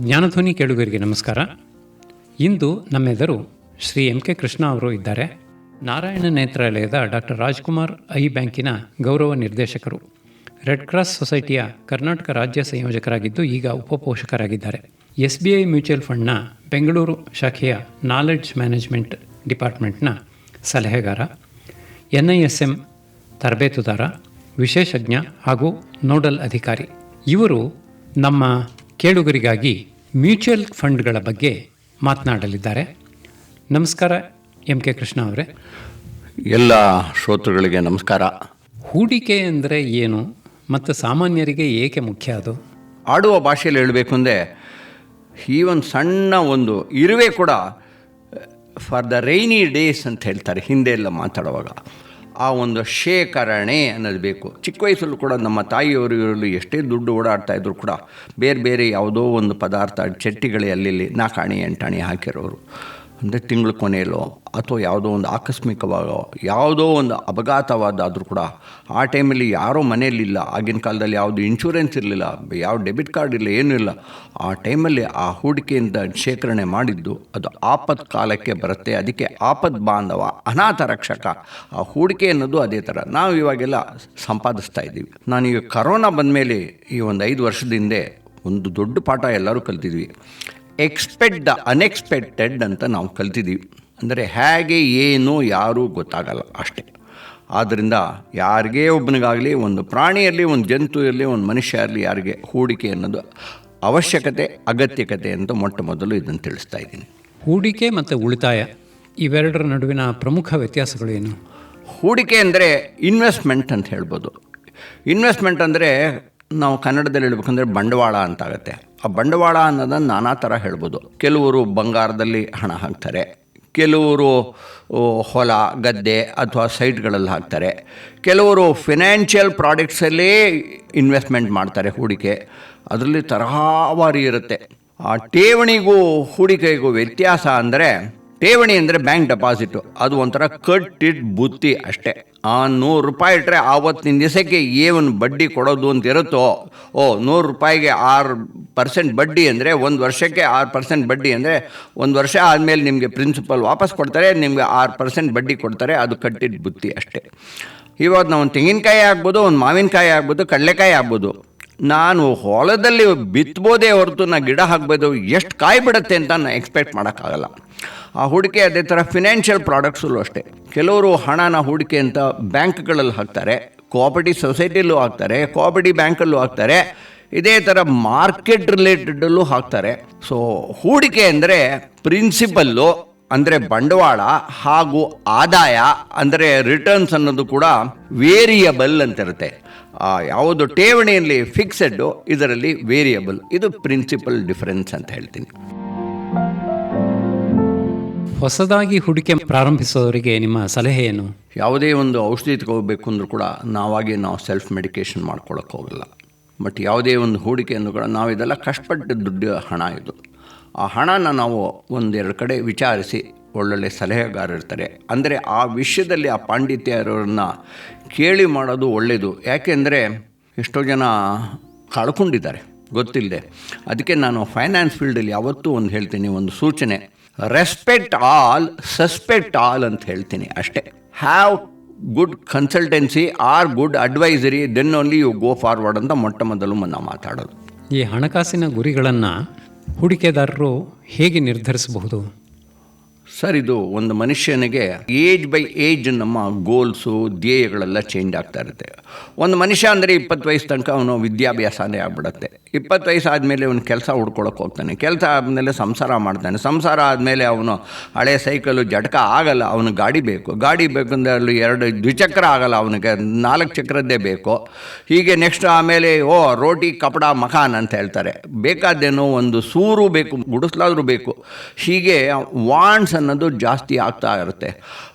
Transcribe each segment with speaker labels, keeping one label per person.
Speaker 1: ಜ್ಞಾನಧ್ವನಿ ಕೇಳುಗರಿಗೆ ನಮಸ್ಕಾರ. ಇಂದು ನಮ್ಮೆದರು ಶ್ರೀ ಎಂ ಕೆ ಕೃಷ್ಣ ಅವರು ಇದ್ದಾರೆ. ನಾರಾಯಣ ನೇತ್ರಾಲಯದ ಡಾಕ್ಟರ್ ರಾಜ್ಕುಮಾರ್ ಐ ಬ್ಯಾಂಕಿನ ಗೌರವ ನಿರ್ದೇಶಕರು. ರೆಡ್ ಕ್ರಾಸ್ ಸೊಸೈಟಿಯ ಕರ್ನಾಟಕ ರಾಜ್ಯ ಸಂಯೋಜಕರಾಗಿದ್ದು ಈಗ ಉಪಪೋಷಕರಾಗಿದ್ದಾರೆ. ಎಸ್ ಬಿ ಐ ಮ್ಯೂಚುವಲ್ ಫಂಡ್ನ ಬೆಂಗಳೂರು ಶಾಖೆಯ ನಾಲೆಡ್ಜ್ ಮ್ಯಾನೇಜ್ಮೆಂಟ್ ಡಿಪಾರ್ಟ್ಮೆಂಟ್ನ ಸಲಹೆಗಾರ. ಎನ್ ಐ ಎಸ್ ಎಂ ತರಬೇತುದಾರ, ವಿಶೇಷಜ್ಞ ಹಾಗೂ ನೋಡಲ್ ಅಧಿಕಾರಿ. ಇವರು ನಮ್ಮ ಕೇಳುಗರಿಗಾಗಿ ಮ್ಯೂಚುವಲ್ ಫಂಡ್ಗಳ ಬಗ್ಗೆ ಮಾತನಾಡಲಿದ್ದಾರೆ. ನಮಸ್ಕಾರ ಎಂ ಕೆ ಕೃಷ್ಣ ಅವರೇ.
Speaker 2: ಎಲ್ಲ ಶ್ರೋತೃಗಳಿಗೆ ನಮಸ್ಕಾರ.
Speaker 1: ಹೂಡಿಕೆ ಅಂದರೆ ಏನು ಮತ್ತು ಸಾಮಾನ್ಯರಿಗೆ ಏಕೆ ಮುಖ್ಯ ಅದು?
Speaker 2: ಆಡುವ ಭಾಷೆಯಲ್ಲಿ ಹೇಳಬೇಕು ಅಂದರೆ ಈ ಒಂದು ಸಣ್ಣ ಒಂದು ಇರುವೆ ಕೂಡ ಫಾರ್ ದ ರೈನಿ ಡೇಸ್ ಅಂತ ಹೇಳ್ತಾರೆ ಹಿಂದೆ ಎಲ್ಲ ಮಾತಾಡುವಾಗ. ಆ ಒಂದು ಶೇಖರಣೆ ಅನ್ನೋದು ಬೇಕು. ಚಿಕ್ಕ ವಯಸ್ಸಲ್ಲೂ ಕೂಡ ನಮ್ಮ ತಾಯಿಯವರು ಇವರಲ್ಲಿ ಎಷ್ಟೇ ದುಡ್ಡು ಓಡಾಡ್ತಾ ಇದ್ರು ಕೂಡ ಬೇರೆ ಬೇರೆ ಯಾವುದೋ ಒಂದು ಪದಾರ್ಥ ಚಟ್ಟಿಗಳೇ ಅಲ್ಲಿ ನಾಕಾಣಿ ಎಂಟಾಣಿ ಹಾಕಿರೋರು. ಅಂದರೆ ತಿಂಗಳ ಕೊನೆಯಲ್ಲೋ ಅಥವಾ ಯಾವುದೋ ಒಂದು ಆಕಸ್ಮಿಕವಾಗೋ, ಯಾವುದೋ ಒಂದು ಅಪಘಾತವಾದಾದರೂ ಕೂಡ ಆ ಟೈಮಲ್ಲಿ ಯಾರೋ ಮನೆಯಲ್ಲಿಲ್ಲ ಆಗಿನ ಕಾಲದಲ್ಲಿ ಯಾವುದು ಇನ್ಶೂರೆನ್ಸ್ ಇರಲಿಲ್ಲ, ಯಾವ ಡೆಬಿಟ್ ಕಾರ್ಡ್ ಇಲ್ಲ, ಏನೂ ಇಲ್ಲ. ಆ ಟೈಮಲ್ಲಿ ಆ ಹೂಡಿಕೆಯಿಂದ ಶೇಖರಣೆ ಮಾಡಿದ್ದು ಅದು ಆಪತ್ ಕಾಲಕ್ಕೆ ಬರುತ್ತೆ. ಅದಕ್ಕೆ ಆಪತ್ ಬಾಂಧವ, ಅನಾಥ ರಕ್ಷಕ, ಆ ಹೂಡಿಕೆ ಅನ್ನೋದು ಅದೇ ಥರ. ನಾವು ಇವಾಗೆಲ್ಲ ಸಂಪಾದಿಸ್ತಾ ಇದ್ದೀವಿ. ನಾನೀಗ ಕರೋನಾ ಬಂದಮೇಲೆ ಈ ಒಂದು ಐದು ವರ್ಷದಿಂದೆ ಒಂದು ದೊಡ್ಡ ಪಾಠ ಎಲ್ಲರೂ ಕಲ್ತಿದ್ವಿ. ಎಕ್ಸ್ಪೆಕ್ಟ್ ದ ಅನ್ಎಕ್ಸ್ಪೆಕ್ಟೆಡ್ ಅಂತ ನಾವು ಕಲ್ತಿದ್ದೀವಿ. ಅಂದರೆ ಹೇಗೆ ಏನು ಯಾರೂ ಗೊತ್ತಾಗಲ್ಲ ಅಷ್ಟೇ. ಆದ್ದರಿಂದ ಯಾರಿಗೇ ಒಬ್ಬನಿಗಾಗಲಿ ಒಂದು ಪ್ರಾಣಿಯಲ್ಲಿ ಒಂದು ಜಂತು ಇರಲಿ ಒಂದು ಮನುಷ್ಯ ಇರಲಿ ಯಾರಿಗೆ ಹೂಡಿಕೆ ಅನ್ನೋದು ಅವಶ್ಯಕತೆ ಅಗತ್ಯಕತೆ ಅಂತ ಮೊಟ್ಟ ಮೊದಲು ಇದನ್ನು ತಿಳಿಸ್ತಾ ಇದ್ದೀನಿ.
Speaker 1: ಹೂಡಿಕೆ ಮತ್ತು ಉಳಿತಾಯ ಇವೆರಡರ ನಡುವಿನ ಪ್ರಮುಖ ವ್ಯತ್ಯಾಸಗಳು ಏನು?
Speaker 2: ಹೂಡಿಕೆ ಅಂದರೆ ಇನ್ವೆಸ್ಟ್ಮೆಂಟ್ ಅಂತ ಹೇಳ್ಬೋದು. ಇನ್ವೆಸ್ಟ್ಮೆಂಟ್ ಅಂದರೆ ನಾವು ಕನ್ನಡದಲ್ಲಿ ಹೇಳ್ಬೇಕಂದ್ರೆ ಬಂಡವಾಳ ಅಂತಾಗತ್ತೆ. ಆ ಬಂಡವಾಳ ಅನ್ನೋದನ್ನು ನಾನಾ ಥರ ಹೇಳ್ಬೋದು. ಕೆಲವರು ಬಂಗಾರದಲ್ಲಿ ಹಣ ಹಾಕ್ತಾರೆ. ಕೆಲವರು ಹೊಲ, ಗದ್ದೆ ಅಥವಾ ಸೈಟ್ಗಳಲ್ಲಿ ಹಾಕ್ತಾರೆ. ಕೆಲವರು ಫಿನಾನ್ಷಿಯಲ್ ಪ್ರಾಡಕ್ಟ್ಸಲ್ಲೇ ಇನ್ವೆಸ್ಟ್ಮೆಂಟ್ ಮಾಡ್ತಾರೆ ಹೂಡಿಕೆ. ಅದರಲ್ಲಿ ತರಹಾವಾರಿ ಇರುತ್ತೆ. ಆ ಠೇವಣಿಗೂ, ಹೂಡಿಕೆಗೂ ವ್ಯತ್ಯಾಸ ಅಂದರೆ ಠೇವಣಿ ಅಂದರೆ ಬ್ಯಾಂಕ್ ಡೆಪಾಸಿಟು. ಅದು ಒಂಥರ ಕಟ್ಟಿಟ್ಟು ಬುತ್ತಿ ಅಷ್ಟೇ. ಆ ನೂರು ರೂಪಾಯಿ ಇಟ್ಟರೆ ಆವತ್ತಿನ ದಿವಸಕ್ಕೆ ಏನು ಬಡ್ಡಿ ಕೊಡೋದು ಅಂತ ಇರುತ್ತೋ? ಓ, ನೂರು ರೂಪಾಯಿಗೆ ಆರು ಪರ್ಸೆಂಟ್ ಬಡ್ಡಿ ಅಂದರೆ ಒಂದು ವರ್ಷಕ್ಕೆ ಆರು ಪರ್ಸೆಂಟ್ ಬಡ್ಡಿ ಅಂದರೆ ಒಂದು ವರ್ಷ ಆದಮೇಲೆ ನಿಮಗೆ ಪ್ರಿನ್ಸಿಪಲ್ ವಾಪಸ್ ಕೊಡ್ತಾರೆ, ನಿಮಗೆ ಆರು ಪರ್ಸೆಂಟ್ ಬಡ್ಡಿ ಕೊಡ್ತಾರೆ, ಅದು ಕಟ್ಟಿದ ಬುತ್ತಿ ಅಷ್ಟೇ. ಇವಾಗ ನಾವು ಒಂದು ತೆಂಗಿನಕಾಯಿ ಆಗ್ಬೋದು, ಒಂದು ಮಾವಿನಕಾಯಿ ಆಗ್ಬೋದು, ಕಡಲೆಕಾಯಿ ಆಗ್ಬೋದು. ನಾನು ಹೊಲದಲ್ಲಿ ಬಿತ್ಬೋದೇ ಹೊರತು ನಾ ಗಿಡ ಹಾಕ್ಬೋದು, ಎಷ್ಟು ಕಾಯಿ ಬಿಡುತ್ತೆ ಅಂತ ನಾನು ಎಕ್ಸ್ಪೆಕ್ಟ್ ಮಾಡೋಕ್ಕಾಗಲ್ಲ. ಆ ಹೂಡಿಕೆ ಅದೇ ಥರ ಫಿನಾನ್ಷಿಯಲ್ ಪ್ರಾಡಕ್ಟ್ಸಲ್ಲೂ ಅಷ್ಟೇ. ಕೆಲವರು ಹಣನ ಹೂಡಿಕೆ ಅಂತ ಬ್ಯಾಂಕ್ಗಳಲ್ಲಿ ಹಾಕ್ತಾರೆ ಕೋಆಪರೇಟಿವ್ ಸೊಸೈಟಿಯಲ್ಲೂ ಹಾಕ್ತಾರೆ ಕೋಆಪರೇಟಿವ್ ಬ್ಯಾಂಕಲ್ಲೂ ಹಾಕ್ತಾರೆ, ಇದೇ ಥರ ಮಾರ್ಕೆಟ್ ರಿಲೇಟೆಡಲ್ಲೂ ಹಾಕ್ತಾರೆ. ಸೊ ಹೂಡಿಕೆ ಅಂದರೆ ಪ್ರಿನ್ಸಿಪಲ್ಲು ಅಂದರೆ ಬಂಡವಾಳ ಹಾಗೂ ಆದಾಯ, ಅಂದರೆ ರಿಟರ್ನ್ಸ್ ಅನ್ನೋದು ಕೂಡ ವೇರಿಯಬಲ್ ಅಂತಿರುತ್ತೆ. ಯಾವುದು ಠೇವಣಿಯಲ್ಲಿ ಫಿಕ್ಸೆಡ್ಡು ಇದರಲ್ಲಿ ವೇರಿಯಬಲ್ ಇದು ಪ್ರಿನ್ಸಿಪಲ್ ಡಿಫರೆನ್ಸ್ ಅಂತ ಹೇಳ್ತೀನಿ.
Speaker 1: ಹೊಸದಾಗಿ ಹೂಡಿಕೆ ಪ್ರಾರಂಭಿಸೋರಿಗೆ ನಿಮ್ಮ ಸಲಹೆ ಏನು
Speaker 2: ಯಾವುದೇ ಒಂದು ಔಷಧಿ ತಗೋಬೇಕು ಅಂದರೂ ಕೂಡ ನಾವಾಗಿ ನಾವು ಸೆಲ್ಫ್ ಮೆಡಿಕೇಷನ್ ಮಾಡ್ಕೊಳ್ಳೋಕೆ ಹೋಗಲ್ಲ. ಬಟ್ ಯಾವುದೇ ಒಂದು ಹೂಡಿಕೆ ಕೂಡ ನಾವು ಇದೆಲ್ಲ ಕಷ್ಟಪಟ್ಟು ದುಡ್ಡು ಹಣ ಇದು. ಆ ಹಣನ ನಾವು ಒಂದೆರಡು ಕಡೆ ವಿಚಾರಿಸಿ ಒಳ್ಳೊಳ್ಳೆ ಸಲಹೆಗಾರ ಇರ್ತಾರೆ ಅಂದರೆ ಆ ವಿಷಯದಲ್ಲಿ ಆ ಪಾಂಡಿತ್ಯ ಇರೋರನ್ನ ಕೇಳಿ ಮಾಡೋದು ಒಳ್ಳೆಯದು ಯಾಕೆಂದರೆ ಎಷ್ಟೋ ಜನ ಕಳ್ಕೊಂಡಿದ್ದಾರೆ ಗೊತ್ತಿಲ್ಲದೆ. ಅದಕ್ಕೆ ನಾನು ಫೈನಾನ್ಸ್ ಫೀಲ್ಡಲ್ಲಿ ಯಾವತ್ತೂ ಒಂದು ಹೇಳ್ತೀನಿ, ಒಂದು ಸೂಚನೆ. ರೆಸ್ಪೆಕ್ಟ್ ಆಲ್ ಸಸ್ಪೆಕ್ಟ್ ಆಲ್ ಅಂತ ಹೇಳ್ತೀನಿ ಅಷ್ಟೇ. Have good consultancy or good advisory then only you go forward ಅಂತ ಮೊಟ್ಟ ಮೊದಲು ಮಾತಾಡೋದು.
Speaker 1: ಈ ಹಣಕಾಸಿನ ಗುರಿಗಳನ್ನು ಹೂಡಿಕೆದಾರರು ಹೇಗೆ ನಿರ್ಧರಿಸಬಹುದು?
Speaker 2: ಸರ್, ಇದು ಒಂದು ಮನುಷ್ಯನಿಗೆ ಏಜ್ ಬೈ ಏಜ್ ನಮ್ಮ ಗೋಲ್ಸು, ಧ್ಯೇಯಗಳೆಲ್ಲ ಚೇಂಜ್ ಆಗ್ತಾ ಇರುತ್ತೆ. ಒಂದು ಮನುಷ್ಯ ಅಂದರೆ ಇಪ್ಪತ್ತು ವಯಸ್ಸು ತನಕ ಅವನು ವಿದ್ಯಾಭ್ಯಾಸನೇ ಆಗ್ಬಿಡುತ್ತೆ. ಇಪ್ಪತ್ತು ವಯಸ್ಸು ಆದಮೇಲೆ ಅವನು ಕೆಲಸ ಹುಡ್ಕೊಳಕ್ಕೆ ಹೋಗ್ತಾನೆ. ಕೆಲಸ ಆದಮೇಲೆ ಸಂಸಾರ ಮಾಡ್ತಾನೆ. ಸಂಸಾರ ಆದಮೇಲೆ ಅವನು ಹಳೆ ಸೈಕಲು ಜಟಕ ಆಗಲ್ಲ, ಅವನು ಗಾಡಿ ಬೇಕು. ಗಾಡಿ ಬೇಕಂದ್ರೆ ಅಲ್ಲಿ ಎರಡು ದ್ವಿಚಕ್ರ ಆಗಲ್ಲ ಅವನಿಗೆ, ನಾಲ್ಕು ಚಕ್ರದ್ದೇ ಬೇಕು. ಹೀಗೆ ನೆಕ್ಸ್ಟ್ ಆಮೇಲೆ, ಓ, ರೋಟಿ, ಕಪಡ, ಮಖಾನ್ ಅಂತ ಹೇಳ್ತಾರೆ. ಬೇಕಾದ್ದೇನೋ ಒಂದು ಸೂರು ಬೇಕು, ಗುಡಿಸ್ಲಾದ್ರೂ ಬೇಕು. ಹೀಗೆ ವಾಂಡ್ಸ್ ಅನ್ನೋದು ಜಾಸ್ತಿ ಆಗ್ತಾ ಇರುತ್ತೆ.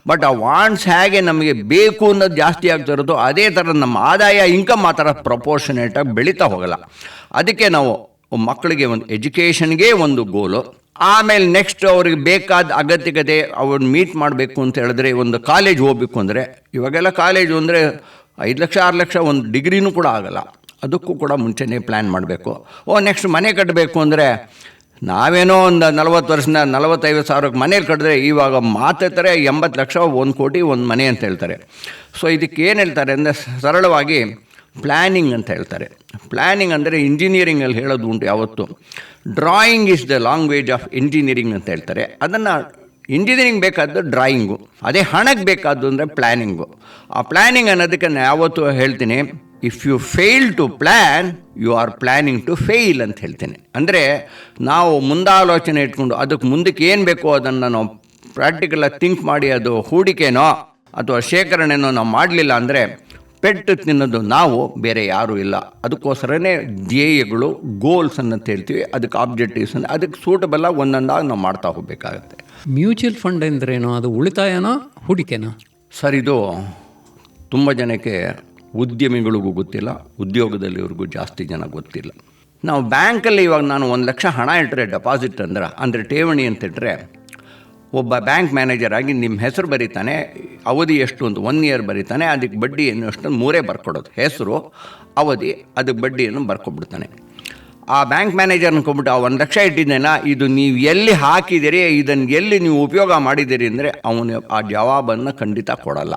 Speaker 2: ಬಟ್ ಆ ವಾಂಡ್ಸ್ ಹೇಗೆ ನಮಗೆ ಬೇಕು ಅನ್ನೋದು ಜಾಸ್ತಿ ಆಗ್ತಾ ಇರೋದು ಅದೇ ಥರ ನಮ್ಮ ಆದಾಯ ಇನ್ಕಮ್ ಆ ಥರ ಪ್ರಪೋರ್ಷನೇಟಾಗಿ ಬೆಳೀತಾ ಹೋಗಲ್ಲ. ಅದಕ್ಕೆ ನಾವು ಮಕ್ಕಳಿಗೆ ಒಂದು ಎಜುಕೇಷನ್ಗೆ ಒಂದು ಗೋಲು ಆಮೇಲೆ ನೆಕ್ಸ್ಟ್ ಅವ್ರಿಗೆ ಬೇಕಾದ ಅಗತ್ಯತೆ ಅವ್ರನ್ನ ಮೀಟ್ ಮಾಡಬೇಕು ಅಂತ ಹೇಳಿದ್ರೆ ಒಂದು ಕಾಲೇಜ್ ಹೋಗಬೇಕು ಅಂದರೆ, ಇವಾಗೆಲ್ಲ ಕಾಲೇಜು ಅಂದರೆ ಐದು ಲಕ್ಷ, ಆರು ಲಕ್ಷ ಒಂದು ಡಿಗ್ರಿನೂ ಕೂಡ ಆಗಲ್ಲ. ಅದಕ್ಕೂ ಕೂಡ ಮುಂಚೆನೇ ಪ್ಲ್ಯಾನ್ ಮಾಡಬೇಕು. ಓ ನೆಕ್ಸ್ಟ್ ಮನೆ ಕಟ್ಟಬೇಕು ಅಂದರೆ ನಾವೇನೋ ಒಂದು ನಲವತ್ತು ವರ್ಷದ ನಲವತ್ತೈದು ಸಾವಿರಕ್ಕೆ ಮನೇಲಿ ಕಟ್ಟಿದ್ರೆ ಇವಾಗ ಮಾತಾಡ್ತಾರೆ ಎಂಬತ್ತು ಲಕ್ಷ, ಒಂದು ಕೋಟಿ, ಒಂದು ಮನೆ ಅಂತ ಹೇಳ್ತಾರೆ. ಸೊ ಇದಕ್ಕೆ ಏನು ಹೇಳ್ತಾರೆ ಅಂದರೆ ಸರಳವಾಗಿ ಪ್ಲ್ಯಾನಿಂಗ್ ಅಂತ ಹೇಳ್ತಾರೆ. ಪ್ಲ್ಯಾನಿಂಗ್ ಅಂದರೆ ಇಂಜಿನಿಯರಿಂಗಲ್ಲಿ ಹೇಳೋದು ಉಂಟು ಯಾವತ್ತು. Drawing is the language of engineering ಅಂತ ಹೇಳ್ತಾರೆ. ಅದನ್ನು ಇಂಜಿನಿಯರಿಂಗ್ ಬೇಕಾದ್ದು ಡ್ರಾಯಿಂಗು ಅದೇ ಹಣಕ್ಕೆ ಬೇಕಾದ್ದು ಅಂದರೆ ಪ್ಲ್ಯಾನಿಂಗು ಆ ಪ್ಲ್ಯಾನಿಂಗ್ ಅನ್ನೋದಕ್ಕೆ ನಾನು ಯಾವತ್ತೂ ಹೇಳ್ತೀನಿ if you fail to plan you are planning to fail ಅಂತ ಹೇಳ್ತೇನೆ. ಅಂದರೆ ನಾವು ಮುಂದಾಲೋಚನೆ ಇಟ್ಕೊಂಡು ಅದಕ್ಕೆ ಮುಂದಕ್ಕೆ ಏನು ಬೇಕೋ ಅದನ್ನು ನಾವು ಪ್ರಾಕ್ಟಿಕಲಾಗಿ ಥಿಂಕ್ ಮಾಡಿ ಅದು ಹೂಡಿಕೆನೋ ಅಥವಾ ಶೇಖರಣೆನೋ ನಾವು ಮಾಡಲಿಲ್ಲ ಅಂದರೆ ಪೆಟ್ಟು ತಿನ್ನೋದು ನಾವು ಬೇರೆ ಯಾರೂ ಇಲ್ಲ. ಅದಕ್ಕೋಸ್ಕರನೇ ಧ್ಯೇಯಗಳು ಗೋಲ್ಸ್ ಅಂತ ಹೇಳ್ತೀವಿ. ಅದಕ್ಕೆ ಆಬ್ಜೆಕ್ಟಿವ್ಸ್ ಅದಕ್ಕೆ ಸೂಟಬಲ್ ಆಗಿ ಒಂದೊಂದಾಗಿ ನಾವು ಮಾಡ್ತಾ ಹೋಗಬೇಕಾಗುತ್ತೆ.
Speaker 1: ಮ್ಯೂಚುವಲ್ ಫಂಡ್ ಅಂದ್ರೇನು ಅದು ಉಳಿತಾಯನೋ ಹೂಡಿಕೆನೋ?
Speaker 2: ಸರ್ ಇದು ತುಂಬ ಜನಕ್ಕೆ ಉದ್ಯಮಿಗಳಿಗೂ ಗೊತ್ತಿಲ್ಲ, ಉದ್ಯೋಗದಲ್ಲಿವ್ರಿಗೂ ಜಾಸ್ತಿ ಜನ ಗೊತ್ತಿಲ್ಲ. ನಾವು ಬ್ಯಾಂಕಲ್ಲಿ ಇವಾಗ ನಾನು ಒಂದು ಲಕ್ಷ ಹಣ ಇಟ್ಟರೆ ಡೆಪಾಸಿಟ್ ಅಂದ್ರೆ, ಅಂದರೆ ಠೇವಣಿ ಅಂತ ಇಟ್ಟರೆ ಒಬ್ಬ ಬ್ಯಾಂಕ್ ಮ್ಯಾನೇಜರ್ ಆಗಿ ನಿಮ್ಮ ಹೆಸರು ಬರೀತಾನೆ, ಅವಧಿ ಎಷ್ಟು ಅಂತ ಒನ್ ಇಯರ್ ಬರೀತಾನೆ, ಅದಕ್ಕೆ ಬಡ್ಡಿ ಏನು ಅಂತ ಮೂರೇ ಬರ್ಕೊಡೋದು. ಹೆಸರು, ಅವಧಿ, ಅದಕ್ಕೆ ಬಡ್ಡಿಯನ್ನು ಬರ್ಕೊಬಿಡ್ತಾನೆ. ಆ ಬ್ಯಾಂಕ್ ಮ್ಯಾನೇಜರ್ ಅನ್ಕೊಂಬಿಟ್ಟು ಆ ಒಂದು ಲಕ್ಷ ಇಟ್ಟಿದ್ದೇನ? ಇದು ನೀವು ಎಲ್ಲಿ ಹಾಕಿದ್ದೀರಿ ಇದನ್ನು ಎಲ್ಲಿ ನೀವು ಉಪಯೋಗ ಮಾಡಿದ್ದೀರಿ ಅಂದರೆ ಅವನು ಆ ಜವಾಬನ್ನು ಖಂಡಿತ ಕೊಡಲ್ಲ.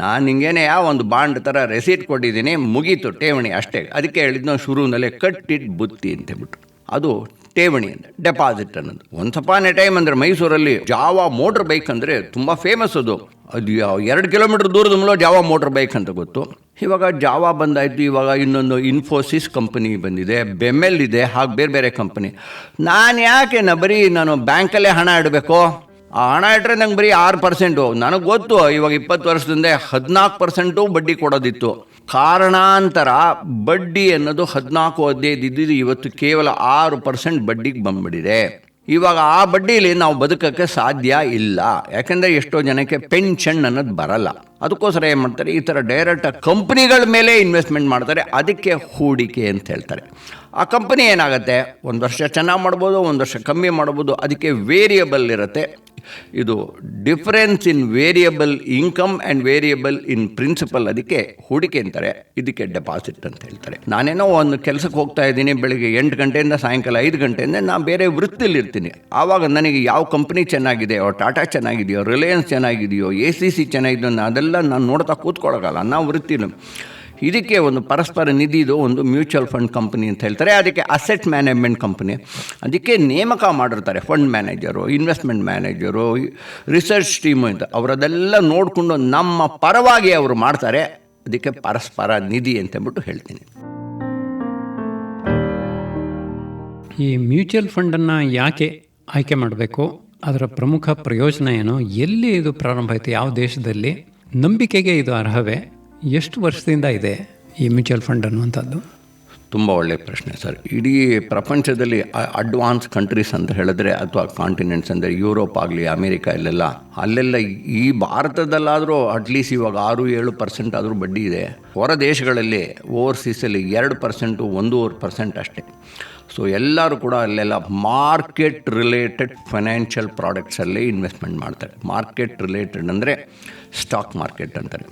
Speaker 2: ನಾನು ಹಿಂಗೇನೆ ಯಾವ ಒಂದು ಬಾಂಡ್ ಥರ ರೆಸೀಟ್ ಕೊಟ್ಟಿದ್ದೀನಿ, ಮುಗೀತು, ಠೇವಣಿ ಅಷ್ಟೇ. ಅದಕ್ಕೆ ಹೇಳಿದ್ನ ಶುರುವಿನಲ್ಲೇ ಕಟ್ಟಿಟ್ಟು ಬುತ್ತಿ ಅಂತ ಹೇಳ್ಬಿಟ್ರು. ಅದು ಠೇವಣಿ ಅಂದರೆ ಡೆಪಾಸಿಟ್ ಅನ್ನೋದು. ಒಂದು ಸಪಾನೆ ಟೈಮ್ ಅಂದರೆ ಮೈಸೂರಲ್ಲಿ ಜಾವಾ ಮೋಟ್ರ್ ಬೈಕ್ ಅಂದರೆ ತುಂಬ ಫೇಮಸ್ ಅದು. ಅದು ಯಾವ ಎರಡು ಕಿಲೋಮೀಟ್ರ್ ದೂರದ ಮೂಲಕ ಜಾವಾ ಮೋಟ್ರ್ ಬೈಕ್ ಅಂತ ಗೊತ್ತು. ಇವಾಗ ಜಾವಾ ಬಂದಾಯಿತು, ಇವಾಗ ಇನ್ನೊಂದು ಇನ್ಫೋಸಿಸ್ ಕಂಪನಿ ಬಂದಿದೆ ಬೆಮೆಲ್ ಇದೆ, ಹಾಗೆ ಬೇರೆ ಬೇರೆ ಕಂಪನಿ ನಾನು ಯಾಕೆ ನಾ ಬರೀ ನಾನು ಬ್ಯಾಂಕಲ್ಲೇ ಹಣ ಇಡಬೇಕು? ಆ ಹಣ ಇಟ್ಟರೆ ನಂಗೆ ಬರೀ ಆರು ಪರ್ಸೆಂಟು. ನನಗೆ ಗೊತ್ತು, ಇವಾಗ ಇಪ್ಪತ್ತು ವರ್ಷದಿಂದ ಹದಿನಾಲ್ಕು ಪರ್ಸೆಂಟು ಬಡ್ಡಿ ಕೊಡೋದಿತ್ತು. ಕಾರಣಾಂತರ ಬಡ್ಡಿ ಅನ್ನೋದು ಹದಿನಾಲ್ಕು, ಹದಿನೈದು ಇದ್ದಿದ್ದು ಇವತ್ತು ಕೇವಲ ಆರು ಪರ್ಸೆಂಟ್ ಬಡ್ಡಿಗೆ ಬಂದ್ಬಿಟ್ಟಿದೆ. ಇವಾಗ ಆ ಬಡ್ಡಿಲಿ ನಾವು ಬದುಕೋಕ್ಕೆ ಸಾಧ್ಯ ಇಲ್ಲ. ಯಾಕೆಂದರೆ ಎಷ್ಟೋ ಜನಕ್ಕೆ ಪೆನ್ಷನ್ ಅನ್ನೋದು ಬರಲ್ಲ. ಅದಕ್ಕೋಸ್ಕರ ಏನು ಮಾಡ್ತಾರೆ? ಈ ಥರ ಡೈರೆಕ್ಟ್ ಕಂಪ್ನಿಗಳ ಮೇಲೆ ಇನ್ವೆಸ್ಟ್ಮೆಂಟ್ ಮಾಡ್ತಾರೆ. ಅದಕ್ಕೆ ಹೂಡಿಕೆ ಅಂತ ಹೇಳ್ತಾರೆ. ಆ ಕಂಪನಿ ಏನಾಗುತ್ತೆ? ಒಂದು ವರ್ಷ ಚೆನ್ನಾಗಿ ಮಾಡ್ಬೋದು, ಒಂದು ವರ್ಷ ಕಮ್ಮಿ ಮಾಡ್ಬೋದು, ಅದಕ್ಕೆ ವೇರಿಯಬಲ್ ಇರುತ್ತೆ. ಇದು difference in variable income and variable in principal ಅದಕ್ಕೆ ಹೂಡಿಕೆ ಅಂತಾರೆ. ಇದಕ್ಕೆ ಡೆಪಾಸಿಟ್ ಅಂತ ಹೇಳ್ತಾರೆ. ನಾನೇನೋ ಒಂದು ಕೆಲಸಕ್ಕೆ ಹೋಗ್ತಾ ಇದ್ದೀನಿ, ಬೆಳಿಗ್ಗೆ ಎಂಟು ಗಂಟೆಯಿಂದ ಸಾಯಂಕಾಲ ಐದು ಗಂಟೆಯಿಂದ ನಾನು ಬೇರೆ ವೃತ್ತಿಲಿ ಇರ್ತೀನಿ. ಆವಾಗ ನನಗೆ ಯಾವ ಕಂಪ್ನಿ ಚೆನ್ನಾಗಿದೆಯೋ ಟಾಟಾ ಚೆನ್ನಾಗಿದೆಯೋ ರಿಲಯನ್ಸ್ ಚೆನ್ನಾಗಿದೆಯೋ ಎ ಸಿ ಸಿ ಚೆನ್ನಾಗಿದೆಯೋ ಅದೆಲ್ಲ ನಾನು ನೋಡ್ತಾ ಕೂತ್ಕೊಳ್ಳೋಕ್ಕಲ್ಲ ನಾವು ವೃತ್ತಿಲು ಇದಕ್ಕೆ ಒಂದು ಪರಸ್ಪರ ನಿಧಿದು ಒಂದು ಮ್ಯೂಚುವಲ್ ಫಂಡ್ ಕಂಪನಿ ಅಂತ ಹೇಳ್ತಾರೆ, ಅದಕ್ಕೆ ಅಸೆಟ್ ಮ್ಯಾನೇಜ್ಮೆಂಟ್ ಕಂಪನಿ. ಅದಕ್ಕೆ ನೇಮಕ ಮಾಡಿರ್ತಾರೆ, fund manager, investment manager, research team ಅಂತ. ಅವರದೆಲ್ಲ ನೋಡಿಕೊಂಡು ನಮ್ಮ ಪರವಾಗಿ ಅವರು ಮಾಡ್ತಾರೆ, ಅದಕ್ಕೆ ಪರಸ್ಪರ ನಿಧಿ ಅಂತಂದ್ಬಿಟ್ಟು ಹೇಳ್ತೀನಿ.
Speaker 1: ಈ ಮ್ಯೂಚುವಲ್ ಫಂಡನ್ನು ಯಾಕೆ ಆಯ್ಕೆ ಮಾಡಬೇಕು? ಅದರ ಪ್ರಮುಖ ಪ್ರಯೋಜನ ಏನು? ಎಲ್ಲಿ ಇದು ಪ್ರಾರಂಭ ಆಯಿತು? ಯಾವ ದೇಶದಲ್ಲಿ? ನಂಬಿಕೆಗೆ ಇದು ಅರ್ಹವೇ? ಎಷ್ಟು ವರ್ಷದಿಂದ ಇದೆ ಈ ಮ್ಯೂಚುವಲ್ ಫಂಡ್ ಅನ್ನುವಂಥದ್ದು?
Speaker 2: ತುಂಬ ಒಳ್ಳೆಯ ಪ್ರಶ್ನೆ ಸರ್. ಇಡೀ ಪ್ರಪಂಚದಲ್ಲಿ ಅಡ್ವಾನ್ಸ್ ಕಂಟ್ರೀಸ್ ಅಂತ ಹೇಳಿದ್ರೆ ಅಥವಾ ಕಾಂಟಿನೆಂಟ್ಸ್ ಅಂದರೆ ಯುರೋಪ್ ಆಗಲಿ, ಅಮೇರಿಕಾ ಇಲ್ಲೆಲ್ಲ, ಅಲ್ಲೆಲ್ಲ ಈ ಭಾರತದಲ್ಲಾದರೂ ಅಟ್ಲೀಸ್ಟ್ ಇವಾಗ ಆರು ಏಳು ಪರ್ಸೆಂಟ್ ಆದರೂ ಬಡ್ಡಿ ಇದೆ. ಹೊರ ದೇಶಗಳಲ್ಲಿ ಓವರ್ಸೀಸಲ್ಲಿ ಎರಡು ಪರ್ಸೆಂಟು ಒಂದೂವರೆ ಪರ್ಸೆಂಟ್ ಅಷ್ಟೇ. ಸೊ ಎಲ್ಲರೂ ಕೂಡ ಅಲ್ಲೆಲ್ಲ ಮಾರ್ಕೆಟ್ ರಿಲೇಟೆಡ್ ಫೈನಾನ್ಷಿಯಲ್ ಪ್ರಾಡಕ್ಟ್ಸಲ್ಲಿ ಇನ್ವೆಸ್ಟ್ಮೆಂಟ್ ಮಾಡ್ತಾರೆ. ಮಾರ್ಕೆಟ್ ರಿಲೇಟೆಡ್ ಅಂದರೆ ಸ್ಟಾಕ್ ಮಾರ್ಕೆಟ್ ಅಂತಾರೆ.